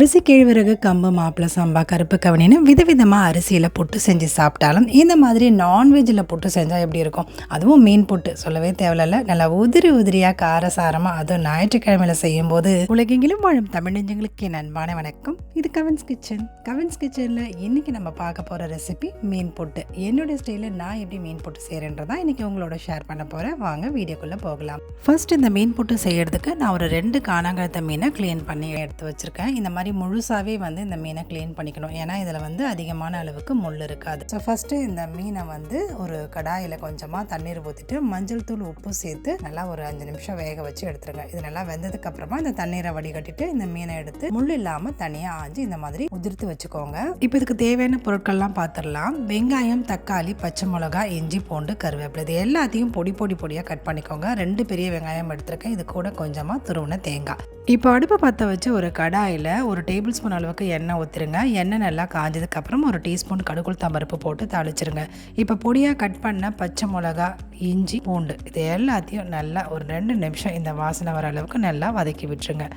அரிசி கேழ்வரகு கம்பு மாப்பிள சம்பா கருப்பு கவனின்னு விதவிதமாக அரிசியில் புட்டு செஞ்சு சாப்பிட்டாலும் இந்த மாதிரி நான்வெஜ்ஜில் புட்டு செஞ்சால் எப்படி இருக்கும்? அதுவும் மீன் புட்டு. சொல்லவே தேவையில்ல. நல்லா உதிரி உதிரியாக காரசாரமாக அதுவும் ஞாயிற்றுக்கிழமையில செய்யும்போது உலகெங்கிலும் வாழும் தமிழ் நெஞ்சங்களுக்கு நண்பான வணக்கம். இது கவின்ஸ் கிச்சன். கவின்ஸ் கிச்சனில் இன்றைக்கி நம்ம பார்க்க போகிற ரெசிபி மீன் புட்டு. என்னுடைய ஸ்டைலில் நான் எப்படி மீன் புட்டு செய்கிறேன்றதா இன்றைக்கி உங்களோட ஷேர் பண்ண போகிறேன் வாங்க வீடியோக்குள்ளே போகலாம். ஃபர்ஸ்ட் இந்த மீன் புட்டு செய்கிறதுக்கு நான் ஒரு ரெண்டு காணாங்கழுத்த மீனை க்ளீன் பண்ணி எடுத்து வச்சுருக்கேன். இந்த மாதிரி முழுசாகவே வந்து இந்த மீனை க்ளீன் பண்ணிக்கணும். ஏன்னா இதில் வந்து அதிகமான அளவுக்கு முள் இருக்காது. ஸோ ஃபஸ்ட்டு இந்த மீனை வந்து ஒரு கடாயில் கொஞ்சமாக தண்ணீர் ஊற்றிட்டு மஞ்சள் தூள் உப்பு சேர்த்து நல்லா ஒரு அஞ்சு நிமிஷம் வேக வச்சு எடுத்துருங்க. இது நல்லா வெந்ததுக்கு அப்புறமா இந்த தண்ணீரை வடிகட்டிட்டு இந்த மீனை எடுத்து முள் இல்லாமல் தனியாக ஆஞ்சு இந்த மாதிரி உதிர்த்து வச்சுக்கோங்க. இப்போ இதுக்கு தேவையான பொருட்கள்லாம் பார்த்துடலாம் வெங்காயம் தக்காளி பச்சை மிளகா இஞ்சி பூண்டு கருவேப்பிலை இது எல்லாத்தையும் பொடி பொடி பொடியாக கட் பண்ணிக்கோங்க. ரெண்டு பெரிய வெங்காயம் எடுத்திருக்கேன். இது கூட கொஞ்சமாக துருவின தேங்காய். இப்போ அடுப்பை பற்ற வச்சு ஒரு கடாயில் ஒரு டேபிள் ஸ்பூன் அளவுக்கு எண்ணெய் ஊற்றுருங்க எண்ணெய் நல்லா காஞ்சதுக்கப்புறம் ஒரு டீஸ்பூன் கடுகுள் தம்பருப்பு போட்டு தாளிச்சிருங்க. இப்போ பொடியாக கட் பண்ண பச்சை மிளகா இஞ்சி பூண்டு இது எல்லாத்தையும் நல்லா ஒரு ரெண்டு நிமிஷம் இந்த வாசனை வர அளவுக்கு நல்லா வதக்கி விட்டுருங்க.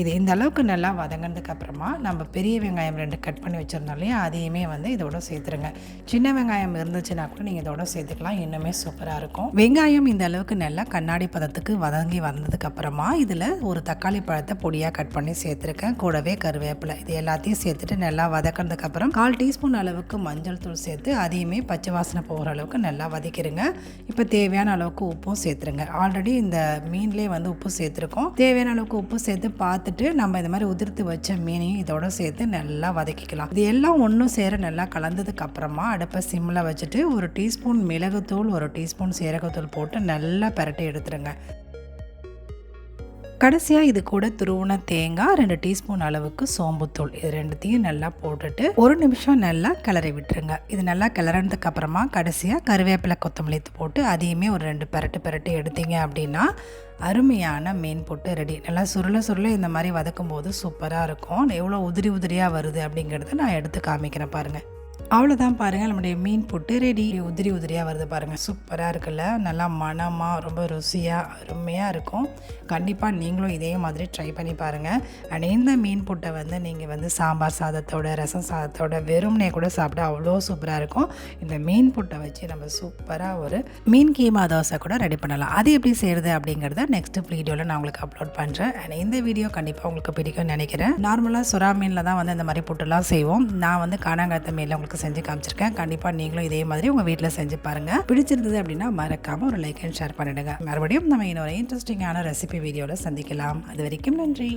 இது இந்த அளவுக்கு நல்லா வதங்கினதுக்கு அப்புறமா நம்ம பெரிய வெங்காயம் ரெண்டு கட் பண்ணி வச்சுருந்தோம் இல்லையா? அதையுமே வந்து இதோட சேர்த்துருங்க. சின்ன வெங்காயம் இருந்துச்சுன்னா கூட நீங்கள் இதோட சேர்த்துக்கலாம். இன்னுமே சூப்பராக இருக்கும். வெங்காயம் இந்த அளவுக்கு நல்லா கண்ணாடி பதத்துக்கு வதங்கி வந்ததுக்கு அப்புறமா இதில் ஒரு தக்காளி பழத்தை பொடியாக கட் பண்ணி சேர்த்துருக்கேன். கூடவே கருவேப்பிலை இது எல்லாத்தையும் சேர்த்துட்டு நல்லா வதக்கினதுக்கு அப்புறம் கால் டீஸ்பூன் அளவுக்கு மஞ்சள் தூள் சேர்த்து அதையுமே பச்சை வாசனை போகிற அளவுக்கு நல்லா வதக்கிடுங்க இப்போ தேவையான அளவுக்கு உப்பும் சேர்த்துருங்க. ஆல்ரெடி இந்த மீன்லேயே வந்து உப்பு சேர்த்துருக்கோம். தேவையான அளவுக்கு உப்பு சேர்த்து பார்த்து பார்த்துட்டு நம்ம இந்த மாதிரி உதிர்த்து வச்ச மீனையும் இதோட சேர்த்து நல்லா வதக்கிக்கலாம். இது எல்லாம் ஒன்றும் சேர நல்லா கலந்ததுக்கு அப்புறமா அடுப்பை சிம்மில் வச்சுட்டு ஒரு டீஸ்பூன் மிளகுத்தூள் ஒரு டீஸ்பூன் சீரகத்தூள் போட்டு நல்லா பரட்டி எடுத்துருங்க. கடைசியாக இது கூட துருவன தேங்காய் ரெண்டு டீஸ்பூன் அளவுக்கு சோம்புத்தூள். இது ரெண்டுத்தையும் நல்லா போட்டுட்டு ஒரு நிமிஷம் நல்லா கிளறி விட்டுருங்க. இது நல்லா கிளறினதுக்கு அப்புறமா கடைசியாக கருவேப்பிலை கொத்தமல்லி போட்டு அதையுமே ஒரு ரெண்டு பரட்டு பரட்டு எடுத்தீங்க அப்படின்னா அருமையான மீன் போட்டு ரெடி. நல்லா சுருள சுருள இந்த மாதிரி வதக்கும் போது சூப்பராக இருக்கும். எவ்வளோ உதிரி உதிரியாக வருது அப்படிங்கிறத நான் எடுத்து காமிக்கிறேன் பாருங்கள் அவ்வளோதான் பாருங்கள் நம்முடைய மீன் போட்டு ரெடி உதிரி உதிரியாக வருது பாருங்கள் சூப்பராக இருக்குல்ல? நல்லா மனமாக ரொம்ப ருசியாக அருமையாக இருக்கும். கண்டிப்பாக நீங்களும் இதே மாதிரி ட்ரை பண்ணி பாருங்கள் அண்ட் இந்த மீன் புட்டை வந்து நீங்கள் வந்து சாம்பார் சாதத்தோட ரசம் சாதத்தோட வெறும்னே கூட சாப்பிட அவ்வளோ சூப்பராக இருக்கும். இந்த மீன் புட்டை வச்சு நம்ம சூப்பராக ஒரு மீன் கீமா தோசை கூட ரெடி பண்ணலாம். அது எப்படி செய்கிறது அப்படிங்கிறத நெக்ஸ்ட் வீடியோவில் நான் உங்களுக்கு அப்லோட் பண்ணுறேன் அண்ட் இந்த வீடியோ கண்டிப்பாக உங்களுக்கு பிடிக்கும்னு நினைக்கிறேன். நார்மலாக சுறா மீனில் தான் வந்து இந்த மாதிரி புட்டுலாம் செய்வோம். நான் வந்து காணாங்கத்த மீனில் உங்களுக்கு செஞ்சு காமிச்சிருக்கேன். கண்டிப்பாக நீங்களும் இதே மாதிரி உங்கள் வீட்டில் செஞ்சு பாருங்கள் பிடிச்சிருந்தது அப்படின்னா மறக்காமல் ஒரு லைக் அண்ட் ஷேர் பண்ணிடுங்க. மறுபடியும் நம்ம இன்னொரு இன்ட்ரெஸ்டிங்கான ரெசிபி வீடியோவில் சந்திக்கலாம். அது வரைக்கும் நன்றி.